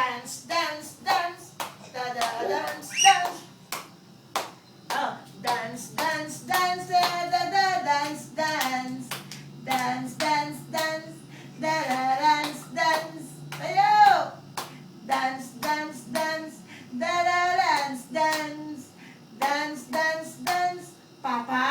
Dance, dance, dance. Da da dance, dance. Oh, dance, dance, dance. da-da-dance, dance. Dance, dance, dance. Da da dance, dance. Tayo. Dance, dance, dance. Da da dance, dance. Dance, dance, dance. Papa.